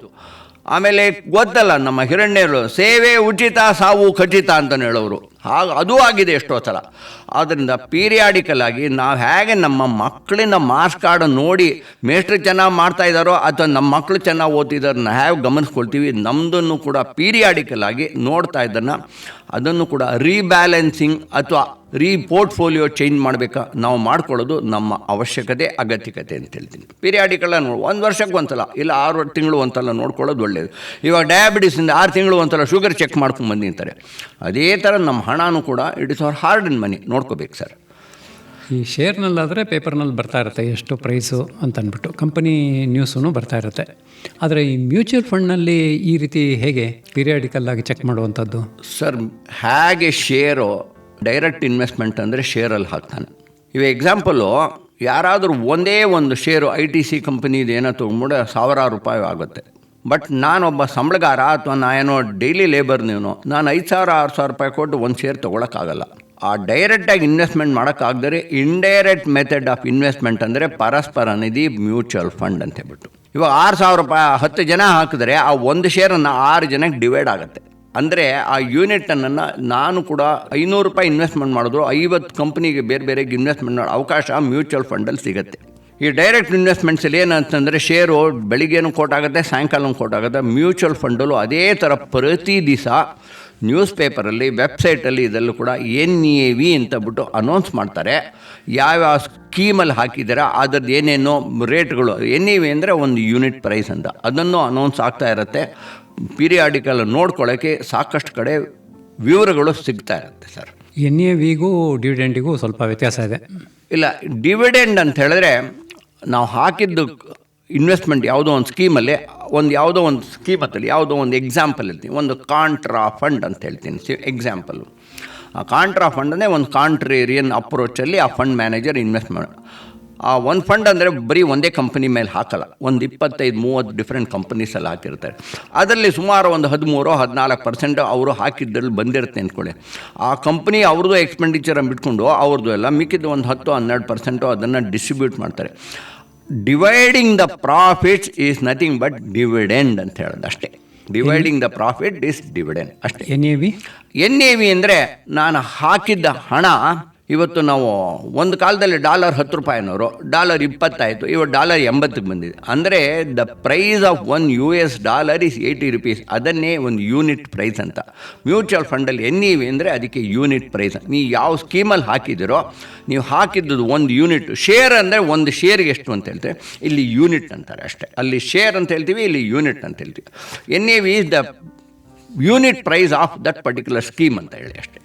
Speaker 2: ಆಮೇಲೆ ಗೊತ್ತಲ್ಲ, ನಮ್ಮ ಹಿರಣ್ಯರು, ಸೇವೆ ಉಚಿತ ಸಾವು ಖಚಿತ ಅಂತಲೇ ಹೇಳೋರು ಹಾಗೆ ಅದೂ ಆಗಿದೆ ಎಷ್ಟೋ ಸಲ. ಆದ್ದರಿಂದ ಪೀರಿಯಾಡಿಕಲ್ ಆಗಿ ನಾವು ಹೇಗೆ ನಮ್ಮ ಮಕ್ಕಳಿನ ಮಾರ್ಕ್ಸ್ ಕಾರ್ಡ್ ನೋಡಿ ಮೇಷ್ಟ್ರು ಚೆನ್ನಾಗಿ ಮಾಡ್ತಾ ಇದ್ದಾರೋ ಅಥವಾ ನಮ್ಮ ಮಕ್ಕಳು ಚೆನ್ನಾಗಿ ಓದ್ತಿದ್ದಾರನ್ನ ಹೇಗೆ ಗಮನಿಸ್ಕೊಳ್ತೀವಿ ನಮ್ಮದನ್ನು ಕೂಡ ಪೀರಿಯಾಡಿಕಲ್ ಆಗಿ ನೋಡ್ತಾ ಇದ್ದನ್ನು ಅದನ್ನು ಕೂಡ ರೀಬ್ಯಾಲೆನ್ಸಿಂಗ್ ಅಥವಾ ರೀ ಪೋರ್ಟ್ಫೋಲಿಯೋ ಚೇಂಜ್ ಮಾಡಬೇಕಾ ನಾವು ಮಾಡ್ಕೊಳ್ಳೋದು ನಮ್ಮ ಅವಶ್ಯಕತೆ, ಅಗತ್ಯಕತೆ ಅಂತ ಹೇಳ್ತೀನಿ. ಪೀರಿಯಾಡಿಕಲ್ಲ ನೋಡಿ, ಒಂದು ವರ್ಷಕ್ಕೆ ಒಂದ್ಸಲ ಇಲ್ಲ ಆರು ತಿಂಗಳು ಒಂದ್ಸಲ ನೋಡ್ಕೊಳ್ಳೋದು ಒಳ್ಳೆಯದು ಇವಾಗ ಡಯಾಬಿಟಿಸಿಂದ ಆರು ತಿಂಗಳು ಒಂದ್ಸಲ ಶುಗರ್ ಚೆಕ್ ಮಾಡ್ಕೊಂಡು ಬಂದಿರ್ತಾರೆ. ಅದೇ ಥರ ನಮ್ಮ ಹಣನೂ ಕೂಡ ಇಟ್ ಇಸ್ ಅವರ್ ಹಾರ್ಡ್ ಇನ್ ಮನಿ. ನೋಡ್ಕೋಬೇಕು ಸರ್.
Speaker 1: ಈ ಶೇರ್ನಲ್ಲಾದರೆ ಪೇಪರ್ನಲ್ಲಿ ಬರ್ತಾ ಇರುತ್ತೆ ಎಷ್ಟು ಪ್ರೈಸು ಅಂತ ಅಂದ್ಬಿಟ್ಟು ಕಂಪನಿ ನ್ಯೂಸೂ ಬರ್ತಾ ಇರುತ್ತೆ. ಆದರೆ ಈ ಮ್ಯೂಚುವಲ್ ಫಂಡ್ನಲ್ಲಿ ಈ ರೀತಿ ಹೇಗೆ ಪೀರಿಯಾಡಿಕಲ್ ಆಗಿ ಚೆಕ್ ಮಾಡುವಂಥದ್ದು?
Speaker 2: ಸರ್ ಹೇಗೆ ಶೇರು ಡೈರೆಕ್ಟ್ ಇನ್ವೆಸ್ಟ್ಮೆಂಟ್ ಅಂದರೆ ಶೇರಲ್ಲಿ ಹಾಕ್ತಾನೆ. ಇವ ಎಕ್ಸಾಂಪಲು ಯಾರಾದರೂ ಒಂದೇ ಒಂದು ಶೇರು ಐ ಟಿ ಸಿ ಕಂಪನಿದು ಏನೋ ತೊಗೊಂಡ್ಬಿಟ್ಟು ಸಾವಿರಾರು ರೂಪಾಯಿ ಆಗುತ್ತೆ. ಬಟ್ ನಾನೊಬ್ಬ ಸಂಬಳಗಾರ, ಅಥವಾ ನಾನೇನೋ ಡೈಲಿ ಲೇಬರ್ ನೀನು, ನಾನು ಐದು ಸಾವಿರ, ಆರು ಸಾವಿರ ರೂಪಾಯಿ ಕೊಟ್ಟು ಒಂದು ಶೇರ್ ತೊಗೊಳಕ್ಕಾಗಲ್ಲ. ಆ ಡೈರೆಕ್ಟಾಗಿ ಇನ್ವೆಸ್ಟ್ಮೆಂಟ್ ಮಾಡೋಕ್ಕಾಗದರೆ ಇಂಡೈರೆಕ್ಟ್ ಮೆಥಡ್ ಆಫ್ ಇನ್ವೆಸ್ಟ್ಮೆಂಟ್ ಅಂದರೆ ಪರಸ್ಪರ ನಿಧಿ ಮ್ಯೂಚುವಲ್ ಫಂಡ್ ಅಂತ ಹೇಳ್ಬಿಟ್ಟು. ಇವಾಗ ಆರು ಸಾವಿರ ರೂಪಾಯಿ ಹತ್ತು ಜನ ಹಾಕಿದ್ರೆ ಆ ಒಂದು ಶೇರನ್ನು ಆರು ಜನಕ್ಕೆ ಡಿವೈಡ್ ಆಗುತ್ತೆ. ಅಂದರೆ ಆ ಯೂನಿಟನ್ನು ನಾನು ಕೂಡ ಐನೂರು ರೂಪಾಯಿ ಇನ್ವೆಸ್ಟ್ಮೆಂಟ್ ಮಾಡಿದ್ರು, ಐವತ್ತು ಕಂಪ್ನಿಗೆ ಬೇರೆ ಬೇರೆ ಇನ್ವೆಸ್ಟ್ಮೆಂಟ್ ಮಾಡೋ ಅವಕಾಶ ಮ್ಯೂಚುವಲ್ ಫಂಡಲ್ಲಿ ಸಿಗುತ್ತೆ. ಈ ಡೈರೆಕ್ಟ್ ಇನ್ವೆಸ್ಟ್ಮೆಂಟ್ಸಲ್ಲಿ ಏನಂತಂದರೆ ಶೇರು ಬೆಳಿಗ್ಗೆನೂ ಕೋಟ್ ಆಗುತ್ತೆ ಕೊಟ್ಟಾಗುತ್ತೆ ಕೋಟ್ ಆಗುತ್ತೆ. ಮ್ಯೂಚುವಲ್ ಫಂಡಲ್ಲೂ ಅದೇ ಥರ ಪ್ರತಿ ದಿವಸ ನ್ಯೂಸ್ ಪೇಪರಲ್ಲಿ ವೆಬ್ಸೈಟಲ್ಲಿ ಇದರಲ್ಲೂ ಕೂಡ ಎನ್ ಇ ಎ ವಿ ಅಂತ ಬಿಟ್ಟು ಅನೌನ್ಸ್ ಮಾಡ್ತಾರೆ. ಯಾವ್ಯಾವ ಸ್ಕೀಮಲ್ಲಿ ಹಾಕಿದ್ದಾರೆ ಅದ್ರದ್ದು ಏನೇನೋ ರೇಟ್ಗಳು. ಎನ್ ಇ ವಿ ಅಂದರೆ ಒಂದು ಯೂನಿಟ್ ಪ್ರೈಸ್ ಅಂತ. ಅದನ್ನು ಅನೌನ್ಸ್ ಆಗ್ತಾ ಇರುತ್ತೆ. ಪೀರಿಯಾಡಿಕಲ್ ನೋಡ್ಕೊಳ್ಳೋಕ್ಕೆ ಸಾಕಷ್ಟು ಕಡೆ ವಿವರಗಳು ಸಿಗ್ತಾ ಇರುತ್ತೆ ಸರ್.
Speaker 1: ಎನ್ ಎ ವಿಗೂ ಡಿವಿಡೆಂಡಿಗೂ ಸ್ವಲ್ಪ ವ್ಯತ್ಯಾಸ ಇದೆ.
Speaker 2: ಇಲ್ಲ ಡಿವಿಡೆಂಡ್ ಅಂತ ಹೇಳಿದ್ರೆ ನಾವು ಹಾಕಿದ್ದು ಇನ್ವೆಸ್ಟ್ಮೆಂಟ್ ಯಾವುದೋ ಒಂದು ಸ್ಕೀಮಲ್ಲಿ ಒಂದು ಯಾವುದೋ ಒಂದು ಸ್ಕೀಮ್ ಅಂತಲ್ಲಿ ಯಾವುದೋ ಒಂದು ಎಕ್ಸಾಂಪಲ್ ಇರ್ತೀನಿ ಒಂದು ಕಾಂಟ್ರಾ ಫಂಡ್ ಅಂತ ಹೇಳ್ತೀನಿ, ಸಿ ಎಕ್ಸಾಂಪಲು ಆ ಕಾಂಟ್ರಾ ಫಂಡ್ ಅಂದರೆ ಒಂದು ಕಾಂಟ್ರೇರಿಯನ್ ಅಪ್ರೋಚಲ್ಲಿ ಆ ಫಂಡ್ ಮ್ಯಾನೇಜರ್ ಇನ್ವೆಸ್ಟ್ ಆ ಒಂದು ಫಂಡ್ ಅಂದರೆ ಬರೀ ಒಂದೇ ಕಂಪನಿ ಮೇಲೆ ಹಾಕಲ್ಲ. ಒಂದು ಇಪ್ಪತ್ತೈದು ಮೂವತ್ತು ಡಿಫ್ರೆಂಟ್ ಕಂಪನೀಸಲ್ಲಿ ಹಾಕಿರ್ತಾರೆ. ಅದರಲ್ಲಿ ಸುಮಾರು ಒಂದು ಹದಿಮೂರು ಹದಿನಾಲ್ಕು ಪರ್ಸೆಂಟ್ ಅವರು ಹಾಕಿದ್ದರಲ್ಲಿ ಬಂದಿರುತ್ತೆ ಅಂದ್ಕೊಳ್ಳಿ ಆ ಕಂಪ್ನಿ ಅವ್ರದ್ದು ಎಕ್ಸ್ಪೆಂಡಿಚರ್ ಬಿಟ್ಕೊಂಡು ಅವ್ರದ್ದು ಎಲ್ಲ ಮಿಕ್ಕಿದ್ದು ಒಂದು ಹತ್ತು ಹನ್ನೆರಡು ಪರ್ಸೆಂಟು ಅದನ್ನು ಡಿಸ್ಟ್ರಿಬ್ಯೂಟ್ ಮಾಡ್ತಾರೆ. Dividing the profit is nothing but dividend ಅಂತ ಹೇಳೋದು ಅಷ್ಟೇ. Dividing the profit is dividend ಅಷ್ಟೇ.
Speaker 1: N A V
Speaker 2: N A V ಅಂದರೆ ನಾನು ಹಾಕಿದ್ದ ಹಣ ಇವತ್ತು ನಾವು ಒಂದು ಕಾಲದಲ್ಲಿ ಡಾಲರ್ ಹತ್ತು ರೂಪಾಯಿನವರು, ಡಾಲರ್ ಇಪ್ಪತ್ತಾಯಿತು, ಇವತ್ತು ಡಾಲರ್ ಎಂಬತ್ತಕ್ಕೆ ಬಂದಿದೆ. ಅಂದರೆ the price of one U S dollar is eighty rupees. ಅದನ್ನೇ ಒಂದು ಯೂನಿಟ್ ಪ್ರೈಸ್ ಅಂತ. ಮ್ಯೂಚುವಲ್ ಫಂಡಲ್ಲಿ ಎನ್ ಇ ವಿ ಅಂದರೆ ಅದಕ್ಕೆ ಯೂನಿಟ್ ಪ್ರೈಸ್. ನೀವು ಯಾವ ಸ್ಕೀಮಲ್ಲಿ ಹಾಕಿದಿರೋ ನೀವು ಹಾಕಿದ್ದು ಒಂದು ಯೂನಿಟ್. ಶೇರ್ ಅಂದರೆ ಒಂದು ಶೇರ್ಗೆ ಎಷ್ಟು ಅಂತ ಹೇಳ್ತೀವಿ ಇಲ್ಲಿ ಯೂನಿಟ್ ಅಂತಾರೆ ಅಷ್ಟೇ. ಅಲ್ಲಿ ಶೇರ್ ಅಂತ ಹೇಳ್ತೀವಿ, ಇಲ್ಲಿ ಯೂನಿಟ್ ಅಂತ ಹೇಳ್ತೀವಿ. N A V is the unit price of that particular scheme ಅಂತ ಹೇಳಿ ಅಷ್ಟೇ.